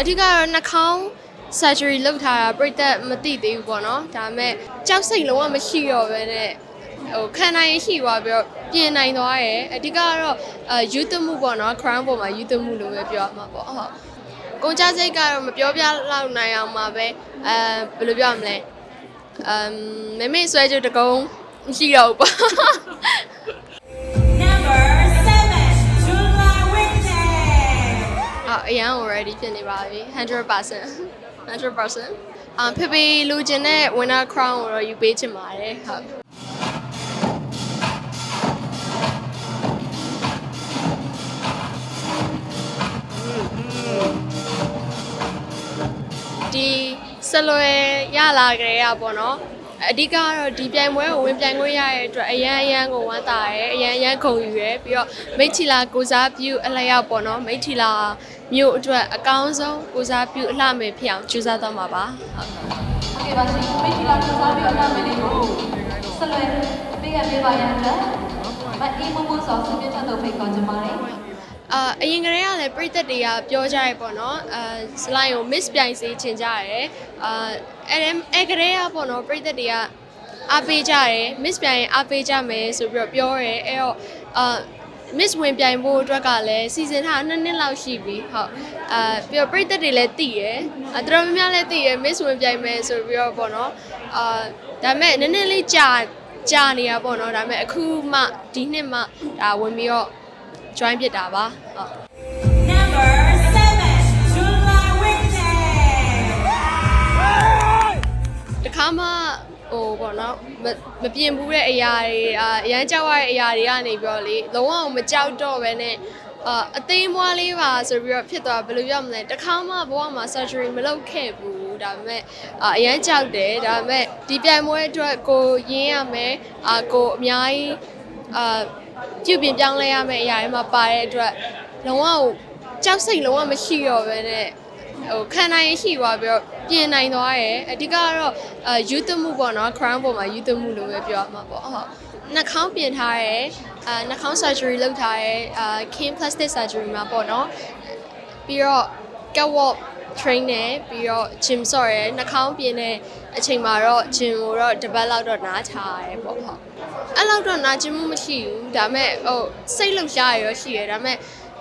အဓိကတော့နှာခေါင်း surgery လုပ်ထားတာပြိသက်မသိသေးဘူးပေါ့နော်ဒါပေမဲ့ကြောက်စိတ်လုံးဝမရှိတော့ဘဲနဲ့ဟိုခံနိုင်ရရှိသွားပြီးတော့ပြင်နိုင်သွားတယ်အဓိကကတော့အဲယူသမှုပေါ့နော် crown ပေါ်မှာယူသမှုလို့ပဲပြောရမှာပေါ့ဟုတ်ကုန်ကြစိတ်ကတော့မပြောပြလောက်နိုင်အောင်ပါပဲအဲဘယ်လိုပြောရမလဲအမ်မမေဆွဲကြတကုံးမရှိတော့ဘူးပေါ့ Whitney. အာအရန် already ဖြစ်နေပါပြီ100% 100%အာဖေဖေလူချင်တဲ့ winner crown ကိုတော့ယူပေးချင်ပါတယ်ဟုတ်ဒီဆက်လွယ်ရလာကြရပေါ့နော်အဓိကကတော့ဒီပြိုင်ပွဲကိုဝင်ပြိုင်ခွင့်ရတဲ့အတွက်အရန်အရန်ကိုဝမ်းသာရဲအရန်အရန်ခုံယူရဲပြီးတော့မိတ်ထီလာကိုစားပြုအလျောက်ပေါ့နော်မိတ်ထီလာ မြို့အတွက်အကောင်းဆုံးကိုစားပြုအလှမယ်ဖြစ်အောင်ကြိုးစားသွားမှာပါဟုတ်ကဲ့ပါရှင်ကိုမေးချီလာကိုစားပြုအလှမယ်လေးကိုဆက်လက်ပေးရပေးပါရန်အတွက်မအေးမမှုစွာဆင်ပြေချက်တော့ဖိတ်ခေါ်ချင်ပါတယ်အာအရင်ကတည်းကလည်းပြည်သက်တွေကပြောကြရပေါ့နော်အာဇလိုင်းကို miss ပြိုင်စေချင်ကြရတယ်အာအဲ့အဲ့ကတည်းကပေါ့နော်ပြည်သက်တွေကအားပေးကြရတယ် miss ပြိုင်အားပေးကြမယ်ဆိုပြီးတော့ပြောရဲအဲ့တော့အာ miss ဝင်ပြိုင်ဖို့အတွက်ကလည်းစီစဉ်ထားနှစ်နှစ်လောက်ရှိပြီဟုတ်အာပြီးတော့ပြည်သက်တွေလည်းတည်ရဲအတော်များများလည်းတည်ရဲ miss ဝင်ပြိုင်မယ်ဆိုပြီးတော့ပေါ့နော်အာဒါပေမဲ့နည်းနည်းလေးကြာကြာနေတာပေါ့နော်ဒါပေမဲ့အခုမှဒီနှစ်မှဒါဝင်ပြီးတော့ join ဖြစ်တာပါဟုတ် Number seven, Julia Whitney. တခါမှ ဟိုပေါ့နော်မမပြင်ဘူးတဲ့အရာတွေအာအရန်ကြောက်ရတဲ့အရာတွေကနေပြီးတော့လေလုံးဝမကြောက်တော့ပဲနဲ့အာအသိမ်းမွားလေးပါဆိုပြီးတော့ဖြစ်သွားဘယ်လိုပြောမလဲတခါမှဘဝမှာ surgery မလုပ်ခဲ့ဘူးဒါပေမဲ့အာအရန်ကြောက်တယ်ဒါပေမဲ့ဒီပြိုင်ပွဲအတွက်ကိုရင်းရမယ်အာကိုအများကြီးအာပြုပြင်ပြောင်းလဲရမယ့်အရာတွေမှာပါတဲ့အတွက်လုံးဝကြောက်စိတ်လုံးဝမရှိတော့ပဲနဲ့ ဟိုခံနိုင်ရရှိသွားပြီးတော့ပြင်နိုင်သွားတယ်အဓိကကတော့အဲယူသမှုပေါ့နော် crown ပေါ်မှာယူသမှုလို့ပဲပြောရမှာပေါ့ဟုတ်နှာခေါင်းပြင်ထားရဲအဲနှာခေါင်း surgery လုပ်ထားရဲအာ king plastic surgery မှာပေါ့နော်ပြီးတော့ catwalk train နဲ့ပြီးတော့ gym ဆော့ရဲနှာခေါင်းပြင်တဲ့အချိန်မှာတော့ gym ကိုတော့တစ်ပတ်လောက်တော့နားချရဲပေါ့ဟုတ်အဲ့လောက်တော့နာကျင်မှုမရှိဘူးဒါပေမဲ့ဟိုစိတ်လှုပ်ရှားရရောရှိရဒါပေမဲ့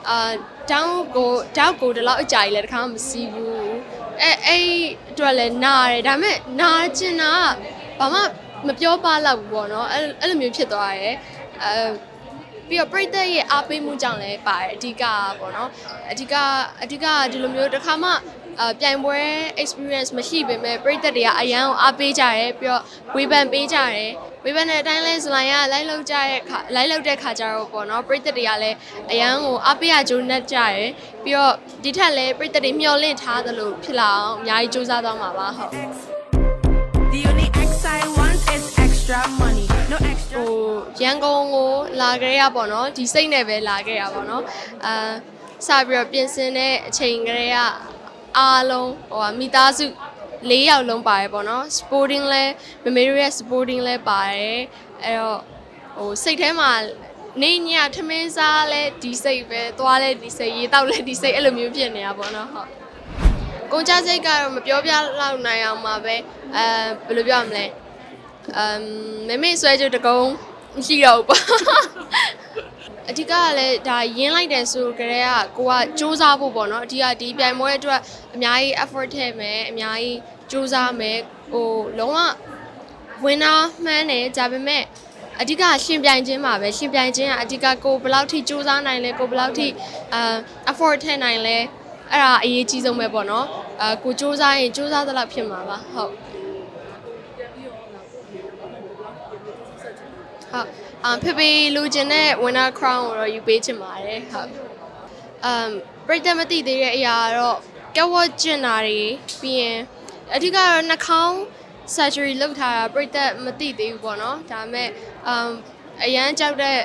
အာ တောင်းကိုတောက်ကိုဒီလောက်အကြာကြီးလဲတခါမှမစီးဘူးအဲအဲ့အတွက်လဲနားတယ်ဒါပေမဲ့နာကျင်တာကဘာမှမပြောပါတော့ဘူးပေါ့နော်အဲ့အဲ့လိုမျိုးဖြစ်သွားရဲအဲပြီးတော့ပြိတ္တရဲ့အားပေးမှုကြောင့်လည်းပါတယ်အဓိကပေါ့နော်အဓိကအဓိကဒီလိုမျိုးတစ်ခါမှအပြိုင်ပွဲ experience မရှိပေမဲ့ပြိတ္တတွေကအရန်ကိုအားပေးကြရဲပြီးတော့ဝေဖန်ပေးကြရဲ ဝေဖန်တဲ့အတိုင်းလဲဇလိုင်းကလိုက်လောက်ကြတဲ့ခါလိုက်လောက်တဲ့ခါကျတော့ပေါ့နော်ပြိတ္တတွေကလည်းအရန်ကိုအားပေးရကြိုးနှက်ကြရဲပြီးတော့ဒီထက်လည်းပြိတ္တတွေမျှော်လင့်ထားသလိုဖြစ်လာအောင်အများကြီးစူးစမ်းသွားမှာပါဟုတ် The only X I want is extra money. No extra. ဟိုရန်ကုန်ကိုလာခဲ့ရပေါ့နော်ဒီစိတ်နဲ့ပဲလာခဲ့ရပေါ့နော်အာစပြီးတော့ပြင်ဆင်တဲ့အချိန်ကလေးကအားလုံးဟိုဟာမိသားစု ၄ယောက်လုံးပါတယ်ပေါ့နော် sporting လဲမမေတို့ရဲ့ sporting လဲပါတယ်အဲ့တော့ဟိုစိတ်ထဲမှာနေညထမင်းစားလဲဒီစိတ်ပဲသွားလဲဒီစိတ်ရေတောက်လဲဒီစိတ်အဲ့လိုမျိုးဖြစ်နေတာပေါ့နော်ဟုတ်ကုန်ကြစိတ်ကတော့မပြောပြလောက်နိုင်အောင်ပါပဲအဲဘယ်လိုပြောရမလဲအမ်မမေဆွဲကြတကုံးမရှိတော့ဘူးပေါ့အဓိကကလည်းဒါရင်းလိုက်တယ်ဆိုကြတဲ့ကကိုကစူးစမ်းဖို့ပေါ့နော်အဓိကဒီပြိုင်ပွဲအတွက်အများကြီး effort ထည့်မယ်အများကြီး စူးစမ်းမယ်ဟိုလုံးဝ winner မှန်းတယ်ဒါပေမဲ့အဓိကရှင်ပြိုင်ခြင်းပါပဲရှင်ပြိုင်ခြင်းကအဓိကကိုဘယ်လောက်ထိစူးစမ်းနိုင်လဲကိုဘယ်လောက်ထိအာ effort ထည့်နိုင်လဲအဲ့ဒါအရေးကြီးဆုံးပဲပေါ့နော်အာကိုစူးစမ်းရင်စူးစမ်းသလောက်ဖြစ်မှာပါဟုတ်ဟုတ်အာဖေဖေလူချင်တဲ့ winner crown ကိုတော့ယူပေးချင်ပါတယ်ဟုတ်အမ်ပရိသတ်မသိသေးတဲ့အရာကတော့ကက်ဝတ်ကျင်တာတွေပြီးရင် အဓိကတော့နှာခေါင်း surgery လုပ်ထားတာပရိသတ်မသိသေးဘူးပေါ့နော်ဒါပေမဲ့အမ်အရန်ကြောက်တဲ့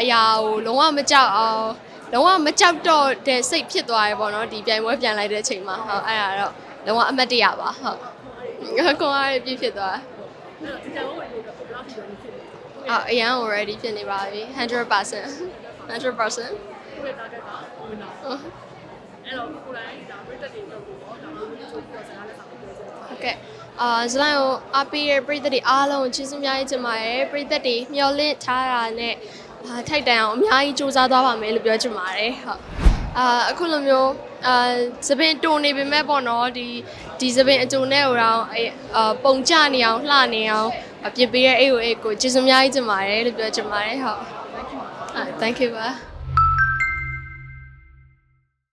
အရာကိုလုံးဝမကြောက်အောင်လုံးဝမကြောက်တော့တဲ့စိတ်ဖြစ်သွားရပေါ့နော်ဒီပြိုင်ပွဲပြန်လိုက်တဲ့အချိန်မှာဟုတ်အဲ့ဒါတော့လုံးဝအမတ်တရပါဟုတ်ကိုယ်ကပြည့်ဖြစ်သွားအော်အရန် already ဖြစ်နေပါပြီ100% 100%အဲ့အဲ့တော့ကိုယ်တိုင်ဒါပြည်သက်တွေအတွက်ကိုတော့ဒါမျိုးမျိုးချိုးပြီးတော့စကားလက်ဆောင်ပေးပြောချင်တယ်ဟုတ် ကဲ့အာဇလိုင်းကိုအားပေးရပြည်သက်တွေအားလုံးကိုချစ်စများကြီးချင်ပါတယ်ပြည်သက်တွေမျှော်လင့်ထားတာနဲ့အာထိုက်တန်အောင်အများကြီးစူးစမ်းသွားပါမယ်လို့ပြောချင်ပါတယ်ဟုတ်အာအခုလိုမျိုးအာသပင်တုံနေပေမဲ့ပေါ့နော်ဒီဒီသပင်အတုံနဲ့ဟိုတော့အဲအာပုံကြနေအောင်လှနေအောင်ပြင်ပေးတဲ့အိတ်ကိုအိတ်ကိုကျေးဇူးအများကြီးတင်ပါတယ်လို့ပြောချင်ပါတယ်ဟုတ်အာ thank you ပါ